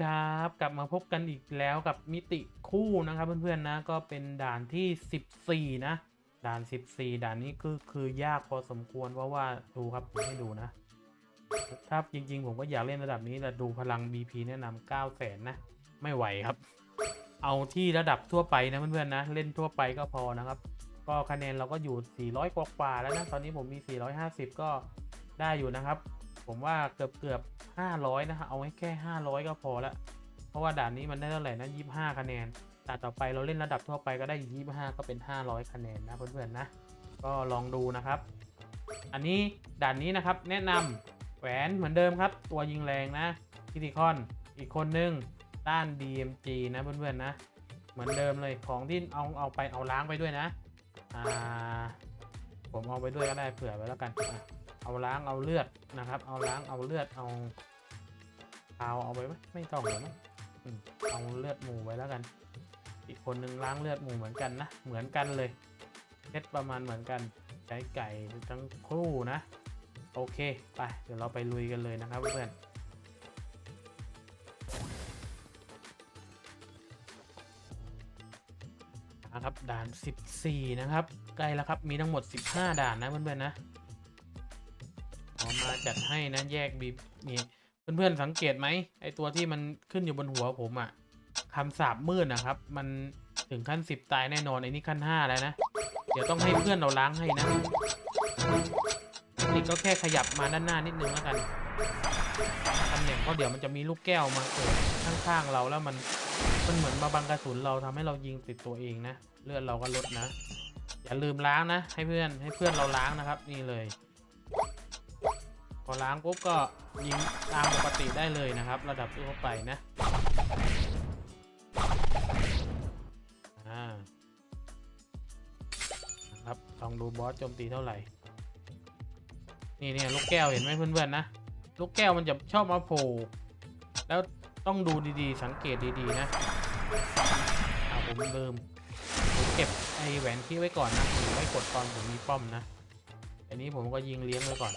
ครับ กลับมาพบกันอีกแล้วกับมิติคู่นะครับเพื่อนๆนะก็เป็นด่านที่ 14 นะ ด่าน 14 ด่านนี้คือคือยากพอสมควรเพราะว่าดูครับผมให้ดูนะ ถ้าจริง ๆ ผมก็อยากเล่นระดับนี้แต่ดูพลัง BP แนะนำ9แสนนะ ไม่ไหวครับ เอาที่ระดับทั่วไปนะเพื่อนๆนะ เล่นทั่วไปก็พอนะครับ ก็คะแนนเราก็อยู่ 400 กว่าๆแล้วนะตอนนี้ผมมี 450 ก็ได้อยู่นะครับ ผมว่าเกือบเกือบ500นะฮะเอาไว้แค่500ก็พอละเพราะว่าด่านนี้มันได้เท่าไหร่นะ25คะแนนแต่ต่อไปเราเล่นระดับทั่วไปก็ได้อีก25ก็เป็น500คะแนนนะเพื่อนๆนะ ก็ลองดูนะครับ อันนี้ด่านนี้นะครับแนะนำแหวนเหมือนเดิมครับ ตัวยิงแรงนะคิติคอนอีกคนนึงต้าน DMG นะเพื่อนๆนะ เหมือนเดิมเลยของที่เอาเอาไปเอาล้างไปด้วยนะอ่าผมเอาไปด้วยก็ได้เผื่อไว้แล้วกันอะ เอาล้างเอาเลือดนะครับ เอาล้างเอาเลือดเอาเอาเอาไปไหมไม่ต้องเลยมั้งเอาเลือดหมูไว้แล้วกัน อีกคนนึงล้างเลือดหมูเหมือนกันนะ เหมือนกันเลยเซตประมาณเหมือนกันใช้ไก่ทั้งคู่นะ โอเค ไป เดี๋ยวเราไปลุยกันเลยนะครับเพื่อนนะครับด่าน 14 นะครับ ใกล้แล้วครับ มีทั้งหมด 15 ด่านนะเพื่อนๆนะ มาจัดให้นะแยกบีนี่เพื่อนๆสังเกตไหมไอตัวที่มันขึ้นอยู่บนหัวผมอะ่ะคำสาบมืดนะครับ มันถึงขั้น 10 ตายแน่นอนไอ้นี่ขั้น 5 แล้วนะ เดี๋ยวต้องให้เพื่อนเราล้างให้นะนี่ก็แค่ขยับมาด้านหน้านิดนึงแล้วกันตำแหน่งเพราะเดี๋ยวมันจะมีลูกแก้วมาเกิดข้างๆเราแล้วมันมันเหมือนมาบังกระสุนเราทำให้เรายิงติดตัวเองนะเลือดเราก็ลดนะ อย่าลืมล้างนะ ให้เพื่อนให้เพื่อนเราล้างนะครับ นี่เลย อล้างปุ๊บก็ยิงตามปกติได้เลยนะครับ ระดับทั่วไปนะครับลองดูบอสโจมตีเท่าไหร่ นี่เนี่ยลูกแก้วเห็นไหมเพื่อนๆนะ ลูกแก้วมันจะชอบมาโผล่แล้วต้องดูดีๆ สังเกตดีๆนะเอาผมลืมผมเก็บไอแหวนที่ไว้ก่อนนะผมไว้กดตอนผมมีป้อมนะ อันนี้ผมก็ยิงเลี้ยงไว้ก่อน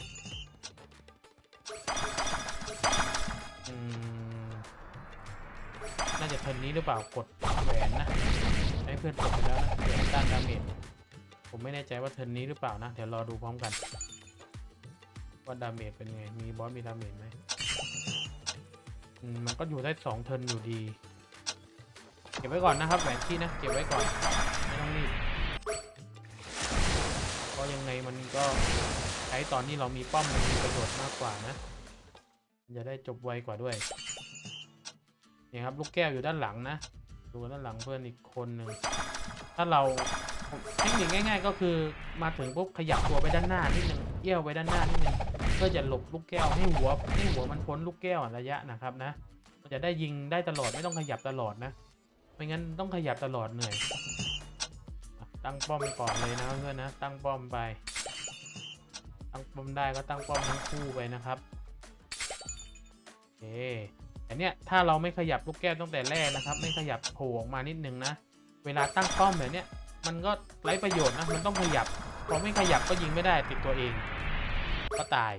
น่าจะเทินนี้หรือเปล่ากดแหวนนะให้เพื่อนกดไปแล้วนะแหวนต้านดาเมจผมไม่แน่ใจว่าเทินนี้หรือเปล่านะ เดี๋ยวรอดูพร้อมกัน ว่าดาเมจเป็นไง มีบอสมีดาเมจไหมมันก็อยู่ได้สองเทินอยู่ดี เก็บไว้ก่อนนะครับแหวนที่นะ เก็บไว้ก่อนไม่ต้องรีบเพราะยังไงมันก็ใช้ตอนที่เรามีป้อมมันมีประโยชน์มากกว่านะ จะได้จบไวกว่าด้วยนี่ครับลูกแก้วอยู่ด้านหลังนะ ดูด้านหลังเพื่อนอีกคนหนึ่งถ้าเราเทคนิคง่าย ๆ ก็คือมาถึงปุ๊บขยับตัวไปด้านหน้านิดนึงเอี้ยวไปด้านหน้านิดนึงเพื่อจะหลบลูกแก้วให้หัวให้หัวมันพ้นลูกแก้วระยะนะครับนะมันจะได้ยิงได้ตลอดไม่ต้องขยับตลอดนะไม่งั้นต้องขยับตลอดเหนื่อยตั้งป้อมก่อนเลยนะเพื่อนนะตั้งป้อมไปตั้งป้อมได้ก็ตั้งป้อมทั้งคู่ไปนะครับ เคแต่เนี้ยถ้าเราไม่ขยับลูกแก้วตั้งแต่แรกนะครับ ไม่ขยับโผล่ออกมานิดนึงนะ เวลาตั้งป้อมแบบเนี้ยมันก็ไร้ประโยชน์นะ มันต้องขยับ พอไม่ขยับก็ยิงไม่ได้ติดตัวเอง ก็ตาย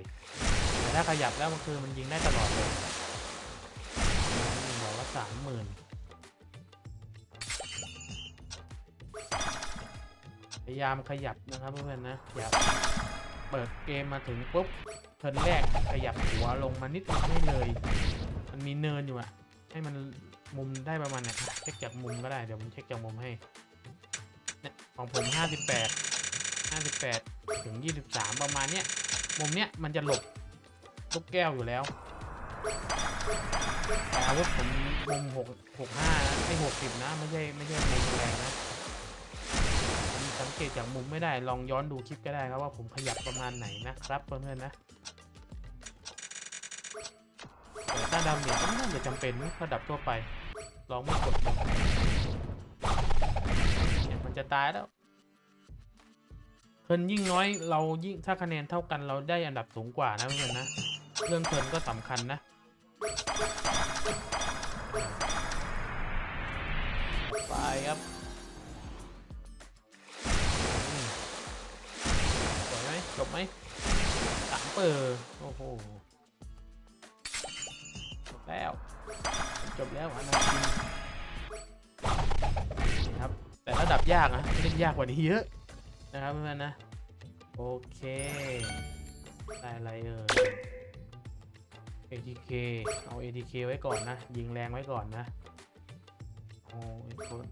แต่ถ้าขยับแล้วมันคือมันยิงได้ตลอดเลยบอกว่าสามหมื่นพยายามขยับนะครับเพื่อนๆนะอย่าเปิดเกมมาถึงปุ๊บ เทิร์นแรกขยับหัวลงมานิดนึงได้เลย มันมีเนินอยู่อะให้มันมุมได้ประมาณเนี้ยอะเช็คจากมุมก็ได้เดี๋ยวผมเช็คจากมุมให้เนี่ยของผม 58 58 ถึง 23 ประมาณเนี้ยมุมเนี้ยมันจะหลบลูกแก้วอยู่แล้วแต่อาวุธผมมุม6 65นะไม่60 นะ ไม่ใช่ไม่ใช่มุมแรงนะ สังเกตจากมุมไม่ได้ลองย้อนดูคลิปก็ได้ครับว่าผมขยับประมาณไหนนะครับเพื่อนๆนะแต่ถ้าดาเมจก็ไม่น่าจะจำเป็นระดับทั่วไป ลองไม่กดเนี่ยมันจะตายแล้วเทิร์นยิ่งน้อยเรายิ่งถ้าคะแนนเท่ากันเราได้อันดับสูงกว่านะเพื่อนนะเรื่องเทิร์นก็สำคัญนะไปครับ เปิดโอ้โห จบแล้ว จบแล้วนาคินี่ครับ แต่ระดับยากนะเล่นยากกว่านี้เยอะ นะครับเพื่อนๆนะ โอเค ได้อะไรเอ่ย ATK เอา ATK ไว้ก่อนนะ ยิงแรงไว้ก่อนนะ โอ้ย